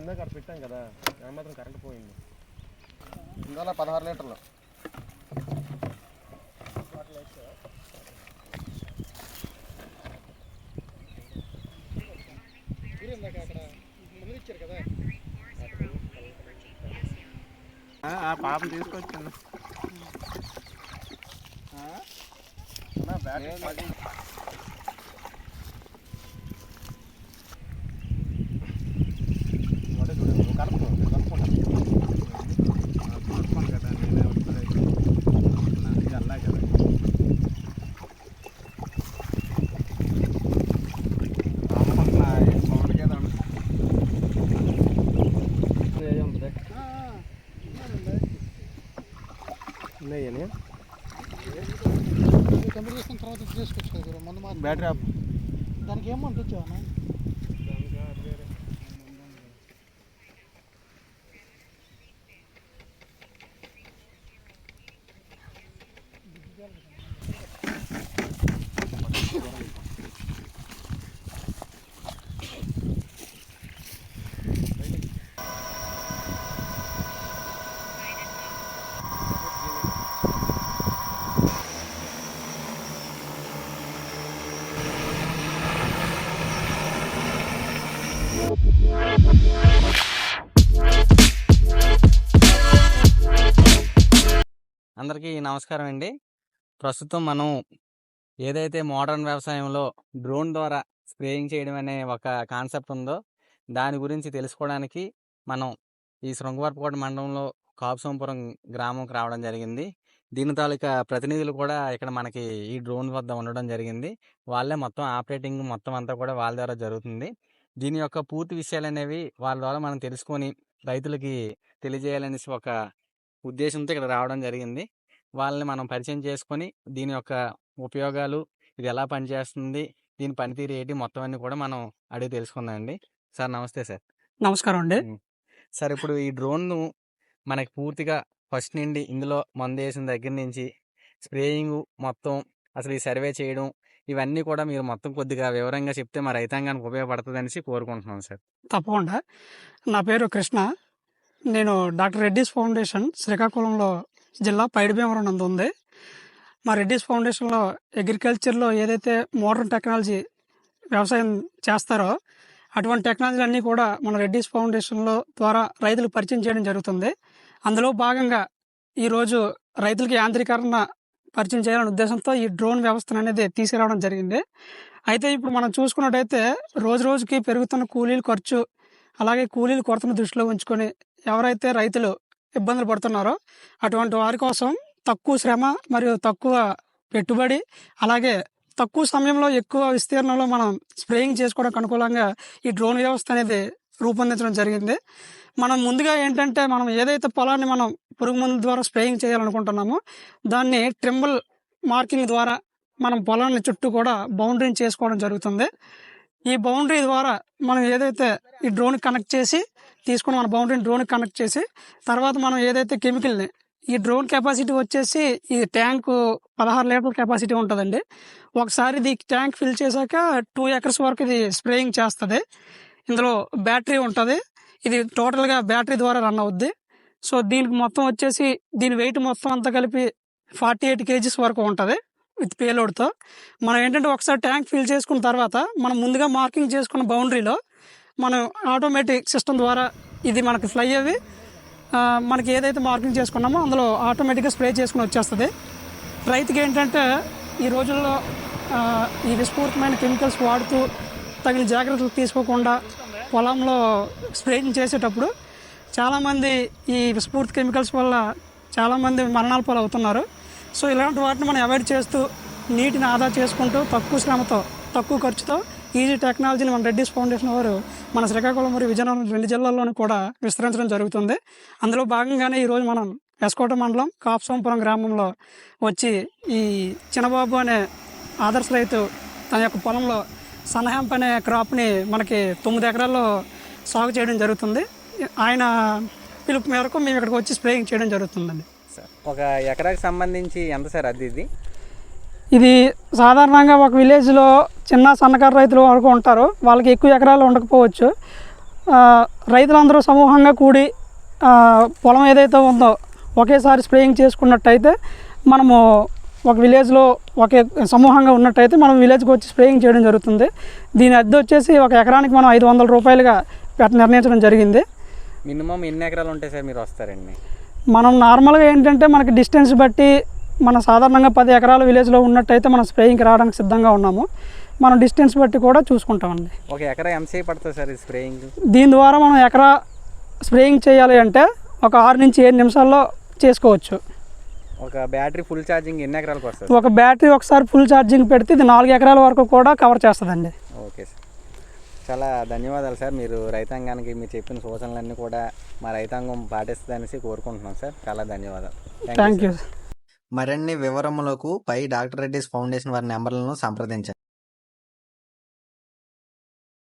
ఇందాక అక్కడ పెట్టాం కదా దాని మాత్రం కరెంట్ పోయింది. ఇందులో పదహారు లీటర్లు. ఆ పాపం తీసుకొచ్చాను. బ్యాటరీ పది అదే చూడండి నువ్వు కలుపుకో నువ్వు కలుపుకుంటా కలుపుకోను కదా నేనే వస్తాను ఇది అన్నా కదా అమ్మ సౌండ్ కదా ఉన్నాయని కంప్లీట్ చేసిన తర్వాత చేసుకోవచ్చు కదా గురు, మందు మాత్రం. బ్యాటరీ ఆఫ్ దానికి ఏం మందు వచ్చావా అందరికీ నమస్కారం అండి. ప్రస్తుతం మనం ఏదైతే మోడర్న్ వ్యవసాయంలో డ్రోన్ ద్వారా స్ప్రేయింగ్ చేయడం అనే ఒక కాన్సెప్ట్ ఉందో దాని గురించి తెలుసుకోవడానికి మనం ఈ శృంగవరపుకోట మండలంలో కాపుసోంపురం గ్రామంకి రావడం జరిగింది. దీని తాలూకా ప్రతినిధులు కూడా ఇక్కడ మనకి ఈ డ్రోన్ వద్ద ఉండడం జరిగింది. వాళ్ళే మొత్తం ఆపరేటింగ్ మొత్తం అంతా కూడా వాళ్ళ ద్వారా జరుగుతుంది. దీని యొక్క పూర్తి విషయాలు అనేవి వాళ్ళ ద్వారా మనం తెలుసుకొని రైతులకి తెలియజేయాలనేసి ఒక ఉద్దేశంతో ఇక్కడ రావడం జరిగింది. వాళ్ళని మనం పరిచయం చేసుకొని దీని యొక్క ఉపయోగాలు ఇది ఎలా పనిచేస్తుంది దీని పనితీరు ఏంటి మొత్తం అన్ని కూడా మనం అడిగి తెలుసుకుందాం అండి. సార్ నమస్తే సార్. నమస్కారం అండి. సార్ ఇప్పుడు ఈ డ్రోన్ను మనకి పూర్తిగా ఫస్ట్ నుండి ఇందులో మందు వేసిన దగ్గర నుంచి స్ప్రేయింగ్ మొత్తం అసలు ఈ సర్వే చేయడం ఇవన్నీ కూడా మీరు మొత్తం కొద్దిగా వివరంగా చెప్తే మా రైతాంగానికి ఉపయోగపడుతుంది అనేసి కోరుకుంటున్నాను సార్. తప్పకుండా. నా పేరు కృష్ణ. నేను డాక్టర్ రెడ్డిస్ ఫౌండేషన్ శ్రీకాకుళంలో జిల్లా పైడిభీమవరం నందు ఉంది. మా రెడ్డిస్ ఫౌండేషన్లో అగ్రికల్చర్లో ఏదైతే మోడర్న్ టెక్నాలజీ వ్యవసాయం చేస్తారో అటువంటి టెక్నాలజీ అన్నీ కూడా మన రెడ్డిస్ ఫౌండేషన్లో ద్వారా రైతులకు పరిచయం చేయడం జరుగుతుంది. అందులో భాగంగా ఈరోజు రైతులకి యాంత్రీకరణ పరిచయం చేయాలనే ఉద్దేశంతో ఈ డ్రోన్ వ్యవస్థను అనేది తీసుకురావడం జరిగింది. అయితే ఇప్పుడు మనం చూసుకున్నట్టయితే రోజు రోజుకి పెరుగుతున్న కూలీల ఖర్చు అలాగే కూలీల కొరతను దృష్టిలో ఉంచుకొని ఎవరైతే రైతులు ఇబ్బందులు పడుతున్నారో అటువంటి వారి కోసం తక్కువ శ్రమ మరియు తక్కువ పెట్టుబడి అలాగే తక్కువ సమయంలో ఎక్కువ విస్తీర్ణంలో మనం స్ప్రేయింగ్ చేసుకోవడానికి అనుకూలంగా ఈ డ్రోన్ వ్యవస్థ అనేది రూపొందించడం జరిగింది. మనం ముందుగా ఏంటంటే మనం ఏదైతే పొలాన్ని మనం పురుగు మందు ద్వారా స్ప్రేయింగ్ చేయాలనుకుంటున్నామో దాన్ని ట్రింబుల్ మార్కింగ్ ద్వారా మనం పొలాన్ని చుట్టూ కూడా బౌండరీని చేసుకోవడం జరుగుతుంది. ఈ బౌండరీ ద్వారా మనం ఏదైతే ఈ డ్రోన్ కనెక్ట్ చేసి తీసుకుని మన బౌండరీని డ్రోన్ కనెక్ట్ చేసి తర్వాత మనం ఏదైతే కెమికల్ని ఈ డ్రోన్ కెపాసిటీ వచ్చేసి ఈ ట్యాంక్ పదహారు లీటర్ల కెపాసిటీ ఉంటుందండి. ఒకసారి ఇది ట్యాంక్ ఫిల్ చేశాక టూ ఎకర్స్ వరకు ఇది స్ప్రేయింగ్ చేస్తుంది. ఇందులో బ్యాటరీ ఉంటుంది. ఇది టోటల్గా బ్యాటరీ ద్వారా రన్ అవుద్ది. సో దీనికి మొత్తం వచ్చేసి దీని వెయిట్ మొత్తం అంతా కలిపి ఫార్టీ ఎయిట్ కేజీస్ వరకు ఉంటుంది విత్ పేలోడ్తో. మనం ఏంటంటే ఒకసారి ట్యాంక్ ఫిల్ చేసుకున్న తర్వాత మనం ముందుగా మార్కింగ్ చేసుకున్న బౌండరీలో మనం ఆటోమేటిక్ సిస్టమ్ ద్వారా ఇది మనకి ఫ్లై అవి మనకి ఏదైతే మార్కింగ్ చేసుకున్నామో అందులో ఆటోమేటిక్గా స్ప్రే చేసుకుని వచ్చేస్తుంది. రైతుకి ఏంటంటే ఈ రోజుల్లో ఈ విస్ఫూర్తమైన కెమికల్స్ వాడుతూ తగిన జాగ్రత్తలు తీసుకోకుండా పొలంలో స్ప్రేయింగ్ చేసేటప్పుడు చాలామంది ఈ విస్ఫూర్తి కెమికల్స్ వల్ల చాలామంది మరణాల పాలు అవుతున్నారు సో ఇలాంటి వాటిని మనం అవాయిడ్ చేస్తూ నీటిని ఆదా చేసుకుంటూ తక్కువ శ్రమతో తక్కువ ఖర్చుతో ఈజీ టెక్నాలజీని మన రెడ్డిస్ ఫౌండేషన్ వారు మన శ్రీకాకుళం మరియు విజయనగరం రెండు జిల్లాల్లోనూ కూడా విస్తరించడం జరుగుతుంది. అందులో భాగంగానే ఈరోజు మనం ఎస్కోట మండలం కాప్సోంపురం గ్రామంలో వచ్చి ఈ చిన్నబాబు అనే ఆదర్శ రైతు తన యొక్క పొలంలో సన్నహెంప్ అనే క్రాప్ని మనకి తొమ్మిది ఎకరాల్లో సాగు చేయడం జరుగుతుంది. ఆయన పిలుపు మేరకు మేము ఇక్కడికి వచ్చి స్ప్రేయింగ్ చేయడం జరుగుతుందండి. సార్ ఒక ఎకరాకి సంబంధించి ఎంత సార్ అది ఇది? ఇది సాధారణంగా ఒక విలేజ్లో చిన్న సన్నకారు రైతులు వరకు ఉంటారు. వాళ్ళకి ఎక్కువ ఎకరాలు ఉండకపోవచ్చు. రైతులందరూ సమూహంగా కూడి పొలం ఏదైతే ఉందో ఒకేసారి స్ప్రేయింగ్ చేసుకున్నట్టయితే మనము ఒక విలేజ్లో ఒకే సమూహంగా ఉన్నట్టయితే మనం విలేజ్కి వచ్చి స్ప్రేయింగ్ చేయడం జరుగుతుంది. దీని అద్దె వచ్చేసి ఒక ఎకరానికి మనం ఐదు వందల రూపాయలుగా పెట్ట నిర్ణయించడం జరిగింది. మినిమం ఎన్ని ఎకరాలు ఉంటాయి సార్ మీరు వస్తారండి? మనం నార్మల్గా ఏంటంటే మనకి డిస్టెన్స్ బట్టి మనం సాధారణంగా పది ఎకరాల విలేజ్లో ఉన్నట్టయితే మనం స్ప్రేయింగ్కి రావడానికి సిద్ధంగా ఉన్నాము. మనం డిస్టెన్స్ బట్టి కూడా చూసుకుంటామండి. ఒక ఎకరా ఎంతసేపు పడుతుంది సార్ స్ప్రేయింగ్? దీని ద్వారా మనం ఎకరా స్ప్రేయింగ్ చేయాలి అంటే ఒక ఆరు నుంచి ఏడు నిమిషాల్లో చేసుకోవచ్చు. ఒక బ్యాటరీ ఫుల్ ఛార్జింగ్ ఎన్ని ఎకరాలకు వస్తుంది? ఒక బ్యాటరీ ఒకసారి ఫుల్ ఛార్జింగ్ పెడితే ఇది నాలుగు ఎకరాల వరకు కూడా కవర్ చేస్తుందండి. Okay sir. చాలా ధన్యవాదాలు సార్. మీరు రైతాంగానికి మీరు చెప్పిన సూచనలన్నీ కూడా మా రైతాంగం పాటిస్తుందనేసి కోరుకుంటున్నాం సార్. చాలా ధన్యవాదాలు. థ్యాంక్ యూ మరిన్ని వివరములకు పై డాక్టర్ రెడ్డిస్ ఫౌండేషన్ వారి నెంబర్లను సంప్రదించండి.